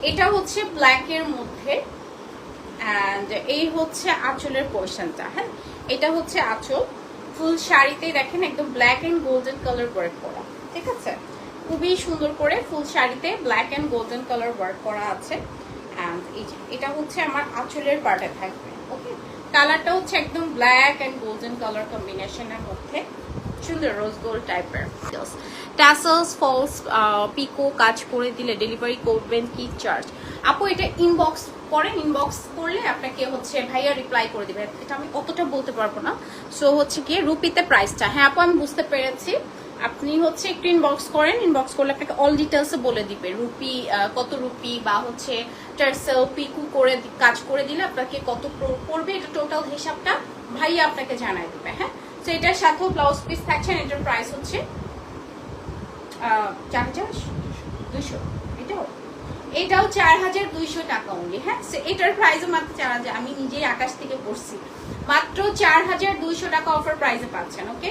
এটা হচ্ছে ব্ল্যাকের মধ্যে অ্যান্ড এই হচ্ছে আঁচলের পোর্শনটা হ্যাঁ? এটা হচ্ছে আঁচল। ফুল শাড়িতে দেখেন একদম black and golden colour work করা, ঠিক আছে? খুবই সুন্দর করে ফুল শাড়িতে black and golden colour work করা আছে। অ্যান্ড এটা হচ্ছে আমার আঁচলের পার্টে থাকবে ওকে কালারটা হচ্ছে একদম ব্ল্যাক এন্ড গোল্ডেন কালার কম্বিনেশনের মধ্যে। সুন্দর রোজ গোল্ড টাইপের ট্যাসেলস ফলস পিকো কাজ করে দিলে ডেলিভারি করবেন কি চার্জ আপু, এটা ইনবক্স করেন ইনবক্স করলে আপনাকে হচ্ছে ভাইয়া রিপ্লাই করে দিবে। এটা আমি অতটা বলতে পারব না। সো হচ্ছে গিয়ে রুপিতে প্রাইসটা হ্যাঁ আপু, আমি বুঝতে পেরেছি। আপনি হচ্ছে একটু ইনবক্স করেন ইনবক্স করলে আপনাকে অল ডিটেলসে বলে দিবে। রুপি কত রুপি বা হচ্ছে টার্সেল পিকু করে কাজ করে দিলে আপনাকে কত পড়বে, এটা টোটাল হিসাবটা ভাইয়া আপনাকে জানাই দিবে হ্যাঁ? তো এটার সাথেও ব্লাউজ পিস থাকছে, and এটার প্রাইস হচ্ছে চার দুইশো। এটাও। চার হাজার দুইশো টাকা অনলি হ্যাঁ? এটার প্রাইসও মাত্র চার হাজার, আমি নিজেই আকাশ থেকে পড়ছি। মাত্র চার হাজার দুইশো টাকা অফার প্রাইসে পাচ্ছেন ওকে